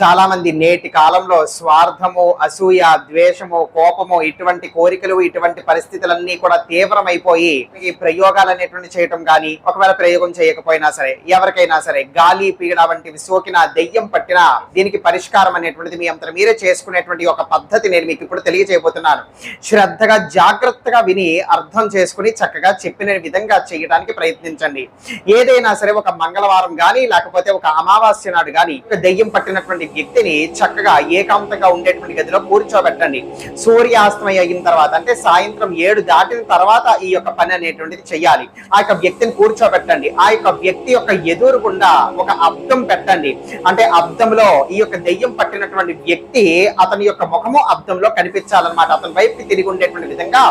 చాలా మంది నేటి కాలంలో స్వార్థము అసూయ ద్వేషము కోపము ఇటువంటి కోరికలు ఇటువంటి పరిస్థితులన్నీ కూడా తీవ్రమైపోయి ఈ ప్రయోగాలు అనేటువంటి చేయటం కానీ ఒకవేళ ప్రయోగం చేయకపోయినా సరే ఎవరికైనా సరే గాలి పీడ వంటివి సోకిన దెయ్యం పట్టినా దీనికి పరిష్కారం అనేటువంటిది మీ అంతా మీరే చేసుకునేటువంటి ఒక పద్ధతి నేను మీకు ఇప్పుడు తెలియజేయబోతున్నాను. శ్రద్ధగా జాగ్రత్తగా విని అర్థం చేసుకుని చక్కగా చెప్పిన విధంగా చేయడానికి ప్రయత్నించండి. ఏదైనా సరే ఒక మంగళవారం కానీ లేకపోతే ఒక అమావాస్య నాడు కానీ దెయ్యం పట్టినటువంటి వ్యక్తిని చక్కగా ఏకాంతంగా ఉండేటువంటి గదిలో కూర్చోబెట్టండి. సూర్యాస్తమయం అయిన తర్వాత అంటే సాయంత్రం ఏడు దాటిన తర్వాత ఈ యొక్క పని అనేటువంటిది చేయాలి ఆ యొక్క వ్యక్తిని కూర్చోబెట్టండి. ఆ యొక్క వ్యక్తి యొక్క ఎదురుకుండా ఒక అబ్దం పెట్టండి. అంటే అబ్దంలో ఈ యొక్క దెయ్యం పట్టినటువంటి వ్యక్తి అతని యొక్క ముఖము అబ్దంలో కనిపించాలన్నమాట. అతని వైపు తిరిగి ఉండేటువంటి విధంగా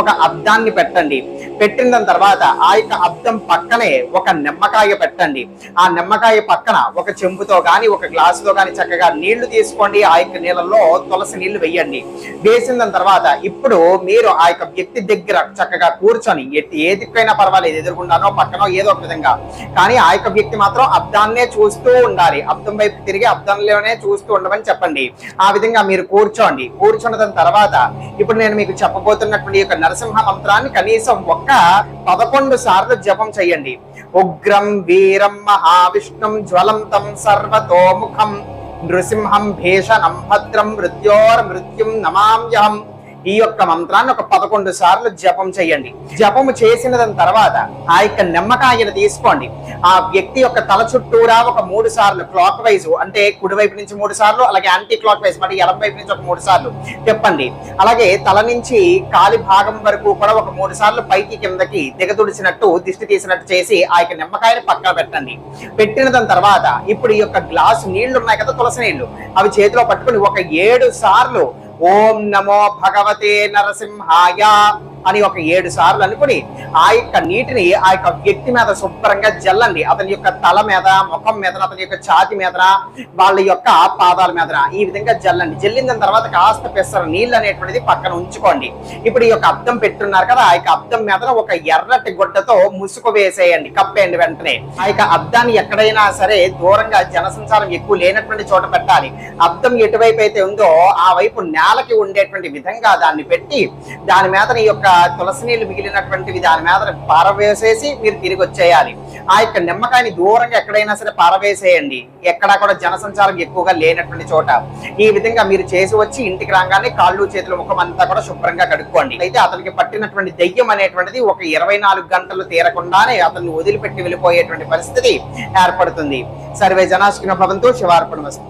ఒక అబ్దాన్ని పెట్టండి. పెట్టిన దాని తర్వాత ఆ యొక్క అద్దం పక్కనే ఒక నిమ్మకాయ పెట్టండి. ఆ నిమ్మకాయ పక్కన ఒక చెంబుతో కానీ ఒక గ్లాసుతో కానీ చక్కగా నీళ్ళు తీసుకోండి. ఆ యొక్క నీళ్ళలో తులసి నీళ్ళు వేయండి. వేసిన దాని తర్వాత ఇప్పుడు మీరు ఆ యొక్క వ్యక్తి దగ్గర చక్కగా కూర్చొని ఎట్టి ఏ దిక్కైనా పర్వాలేదు ఎదురుకుండానో పక్కనో ఏదో ఒక విధంగా. కానీ ఆ యొక్క వ్యక్తి మాత్రం అద్దాన్నే చూస్తూ ఉండాలి. అద్దం వైపు తిరిగి అద్దంలోనే చూస్తూ ఉండమని చెప్పండి. ఆ విధంగా మీరు కూర్చోండి. కూర్చున్న దాని తర్వాత ఇప్పుడు నేను మీకు చెప్పబోతున్నటువంటి ఈ యొక్క నరసింహ మంత్రాన్ని కనీసం ఒక్క ఒక్క పదకొండు సార్లు జపం చేయండి. ఉగ్రం వీరం మహావిష్ణుం జ్వలంతం సర్వతోముఖం నృసింహం భీషణం భద్రం మృత్యోర్ మృత్యుం నమామ్యహం. ఈ యొక్క మంత్రాన్ని ఒక పదకొండు సార్లు జపం చేయండి. జపము చేసిన దాని తర్వాత ఆ యొక్క నిమ్మకాయను తీసుకోండి. ఆ వ్యక్తి యొక్క తల చుట్టూరా ఒక మూడు సార్లు క్లాక్ వైజ్ అంటే కుడివైపు నుంచి మూడు సార్లు అలాగే యాంటీ క్లాక్ వైజ్ మరి ఎడం వైపు నుంచి ఒక మూడు సార్లు తిప్పండి. అలాగే తల నుంచి కాలి భాగం వరకు కూడా ఒక మూడు సార్లు పైకి కిందకి దిగదుడిచినట్టు దిష్టి తీసినట్టు చేసి ఆ యొక్క నిమ్మకాయని పక్కన పెట్టండి. పెట్టిన దాని తర్వాత ఇప్పుడు ఈ యొక్క గ్లాసు నీళ్ళు ఉన్నాయి కదా తులసి నీళ్ళు అవి చేతిలో పట్టుకొని ఒక ఏడు సార్లు ఓం నమో భగవతే నరసింహాయ. అని ఒక ఏడు సార్లు అనుకుని ఆ యొక్క నీటిని ఆ యొక్క వ్యక్తి మీద శుభ్రంగా జల్లండి. అతని యొక్క తల మీద ముఖం మీద అతని యొక్క ఛాతి మీద వాళ్ళ యొక్క పాదాల మీద ఈ విధంగా జల్లండి. జల్లిన తర్వాత కాస్త పెసర నీళ్ళు అనేటువంటిది పక్కన ఉంచుకోండి. ఇప్పుడు ఈ యొక్క అద్దం పెట్టున్నారు కదా ఆ యొక్క అద్దం మీద ఒక ఎర్రటి గుడ్డతో ముసుగు వేసేయండి కప్పేయండి వెంటనే. ఆ యొక్క అద్దాన్ని ఎక్కడైనా సరే దూరంగా జనసంచారం ఎక్కువ లేనటువంటి చోట పెట్టాలి. అద్దం ఎటువైపు అయితే ఉందో ఆ వైపు నేలకి ఉండేటువంటి విధంగా దాన్ని పెట్టి దాని మీద ఈ యొక్క తులసి నీళ్ళు మిగిలినటువంటివి దాని మీద పారవేసేసి మీరు తిరిగి వచ్చేయాలి. ఆ యొక్క నిమ్మకాయని దూరంగా ఎక్కడైనా సరే పారవేసేయండి. ఎక్కడా కూడా జనసంచారం ఎక్కువగా లేనటువంటి చోట. ఈ విధంగా మీరు చేసి వచ్చి ఇంటికి రాగానే కాళ్ళు చేతులు ముఖం అంతా కూడా శుభ్రంగా కడుక్కోండి. అయితే అతనికి పట్టినటువంటి దెయ్యం అనేటువంటిది ఒక ఇరవై నాలుగు గంటలు తీరకుండానే అతన్ని వదిలిపెట్టి వెళ్ళిపోయేటువంటి పరిస్థితి ఏర్పడుతుంది. సర్వే జనాశిన భవంతో శివార్పణ